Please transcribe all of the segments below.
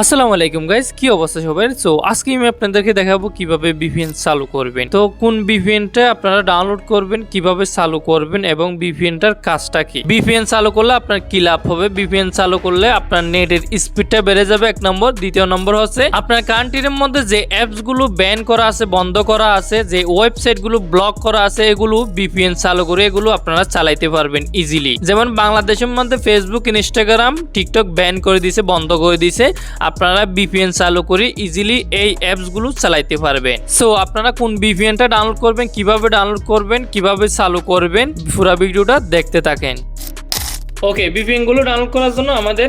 আসসালামু আলাইকুম গাইজ কি অবস্থা সবার সো আজকে আমি আপনাদেরকে দেখাবো কীভাবে ভিপিএন চালু করবেন। তো কোন ভিপিএনটা আপনারা ডাউনলোড করবেন, কীভাবে চালু করবেন এবং ভিপিএনটার কাজটা কি? ভিপিএন চালু করলে আপনার কি লাভ হবে? ভিপিএন চালু করলে আপনার নেটের স্পিডটা বেড়ে যাবে এক নম্বর। দ্বিতীয় নম্বর হচ্ছে, আপনার কান্ট্রির মধ্যে যে অ্যাপসগুলো ব্যান করা আছে, বন্ধ করা আছে, যে ওয়েবসাইটগুলো ব্লক করা আছে, এগুলো ভিপিএন চালু করে এগুলো আপনারা চালাইতে পারবেন ইজিলি যেমন বাংলাদেশের মধ্যে ফেসবুক ইনস্টাগ্রাম টিকটক ব্যান করে দিছে বন্ধ করে দিছে আপনারা বিপিএন চালু করে ইজিলি এই অ্যাপসগুলো চালাইতে পারবেন। সো আপনারা কোন ভিপিএনটা ডাউনলোড করবেন, কীভাবে ডাউনলোড করবেন, কীভাবে চালু করবেন, পুরো ভিডিওটা দেখতে থাকেন। ওকে ভিপিএনগুলো ডাউনলোড করার জন্য আমাদের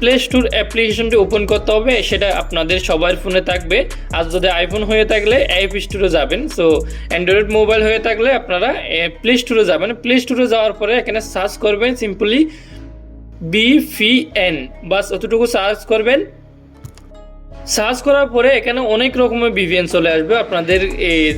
প্লে স্টোর অ্যাপ্লিকেশনটি ওপেন করতে হবে, সেটা আপনাদের সবার ফোনে থাকবে। আর যদি আইফোন হয়ে থাকলে অ্যাপ স্টোরে যাবেন। সো অ্যান্ড্রয়েড মোবাইল হয়ে থাকলে আপনারা প্লে স্টোরে যাবেন। প্লে স্টোরে যাওয়ার পরে এখানে সার্চ করবেন সিম্পলি বিপিএন বাস অতটুকু সার্চ করবেন। সার্চ করার পরে এখানে অনেক রকমের ভিভিএন চলে আসবে। আপনাদের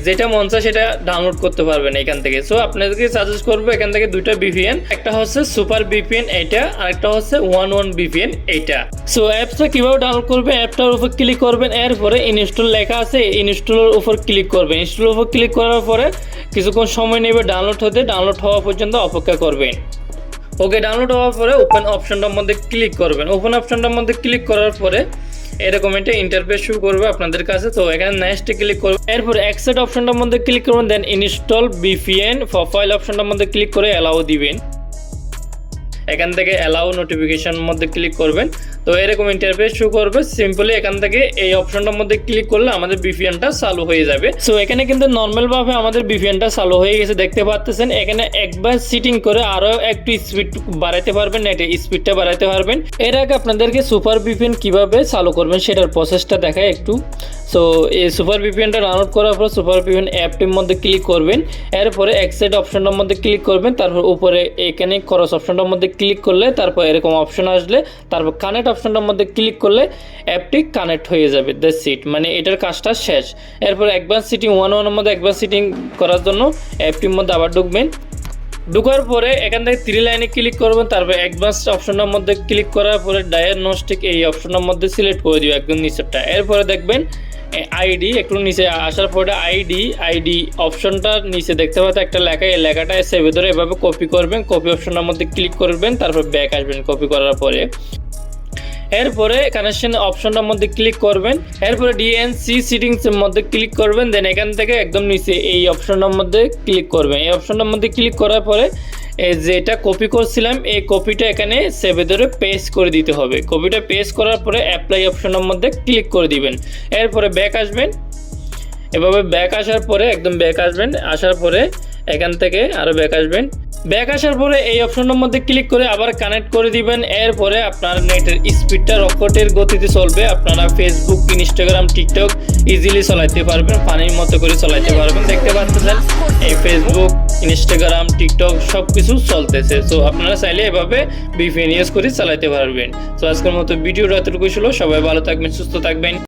যেটা মন চায় সেটা ডাউনলোড করতে পারবেন এখান থেকে। সো আপনাদেরকে সাজেস্ট করব এখান থেকে দুইটা ভিভিএন একটা হচ্ছে সুপার ভিপিএন এইটা আর একটা হচ্ছে ওয়ান ওয়ান ভিপিএন এইটা সো অ্যাপসটা কীভাবে ডাউনলোড করবেন? অ্যাপটার উপর ক্লিক করবেন এরপরে ইনস্টল লেখা আছে ইনস্টলের উপর ক্লিক করবেন। ইনস্টলের উপর ক্লিক করার পরে কিছুক্ষণ সময় নেবে ডাউনলোড হতে ডাউনলোড হওয়া পর্যন্ত অপেক্ষা করবেন। ওকে ডাউনলোড হওয়ার পরে ওপেন অপশনটার মধ্যে ক্লিক করবেন। ওপেন অপশনটার মধ্যে ক্লিক করার পরে এরকম একটা ইন্টারফেস শুরু করবে আপনাদের কাছে। তো এখানে নেক্সট ক্লিক করবেন এরপর অ্যাকসেপ্ট অপশনটার মধ্যে ক্লিক করবেন দেন ইনস্টল বিপিএন প্রোফাইল অপশনটার মধ্যে ক্লিক করে অ্যালাউ দিবেন। এখান থেকে অ্যালাউ নোটিফিকেশন মধ্যে ক্লিক করবেন। তো এরকম ইন্টারফেস শো করবে সিম্পলি এখান থেকে এই অপশনটার মধ্যে ক্লিক করলে আমাদের বিপিএনটা চালু হয়ে যাবে। সো এখানে কিন্তু নর্মাল ভাবে আমাদের বিপিএনটা চালু হয়ে গেছে, দেখতে পাচ্ছেন। এখানে একবার সিটিং করে আরও একটু স্পিড বাড়াইতে পারবেন নেটে স্পিডটা বাড়াইতে পারবেন। এর আগে আপনাদেরকে সুপার বিপিএন কীভাবে চালু করবেন সেটার প্রসেসটা দেখায় একটু। সো এই সুপার ভিপিএনটা ডাউনলোড করার পর সুপার ভিপিএন অ্যাপটির মধ্যে ক্লিক করবেন। এরপরে এক্সেট অপশনটার মধ্যে ক্লিক করবেন, তারপর উপরে এখানে ক্রস অপশনটার মধ্যে ক্লিক করলে তারপর এরকম অপশন আসলে, তারপর কানেক্ট অপশনটার মধ্যে ক্লিক করলে অ্যাপটি কানেক্ট হয়ে যাবে দ্য সিট মানে এটার কাজটা শেষ। এরপর একবার সিটিং ওয়ান ওয়ানের মধ্যে একবার সিটিং করার জন্য অ্যাপটির মধ্যে আবার ঢুকবেন। ঢুকার পরে এখান থেকে থ্রি লাইনে ক্লিক করবেন, তারপর অ্যাডভান্স অপশনের মধ্যে ক্লিক করার পরে ডায়াগনস্টিক এই অপশনের মধ্যে সিলেক্ট করে দিও একদম নিচেরটা। এরপরে দেখবেন আইডি একটু নিচে আসার পরে আইডি আইডি অপশনটার নিচে দেখতে পাচ্ছেন, একটা লেখা, এই লেখাটা সেভে ধরে এভাবে কপি করবেন কপি অপশনের মধ্যে ক্লিক করবেন, তারপর ব্যাক আসবেন কপি করার পরে। এরপরে কানেকশন অপশনটার মধ্যে ক্লিক করবেন। এরপরে ডিএনসি সিটিংস এর মধ্যে ক্লিক করবেন। দেন এখান থেকে একদম নিচে এই অপশনটার মধ্যে ক্লিক করবেন। এই অপশনটার মধ্যে ক্লিক করার পরে যেটা কপি করছিলাম, এই কপিটা এখানে সেভে ধরে পেস্ট করে দিতে হবে। কপিটা পেস্ট করার পরে অ্যাপ্লাই অপশনের মধ্যে ক্লিক করে দিবেন। এরপরে ব্যাক আসবেন। এভাবে ব্যাক আসার পরে একদম ব্যাক আসবেন। আসার পরে এখান থেকে আরও ব্যাক আসবেন। ব্যাক আসার পরে এই অপশনের মধ্যে ক্লিক করে আবার কানেক্ট করে দিবেন। এরপরে আপনার নেটের স্পিডটা রকেটের গতিতে চলবে। আপনারা ফেসবুক ইনস্টাগ্রাম টিকটক ইজিলি চালাইতে পারবেন, পানির মতো করে চালাইতে পারবেন। দেখতে পাচ্ছেন, এই ফেসবুক ইনস্টাগ্রাম টিকটক সব কিছু চলতেছে। সো আপনারা চাইলে এভাবে বিপিএন ইউজ করে চালাইতে পারবেন। তো আজকের মতো ভিডিওটা এতটুকু ছিল। সবাই ভালো থাকবেন, সুস্থ থাকবেন।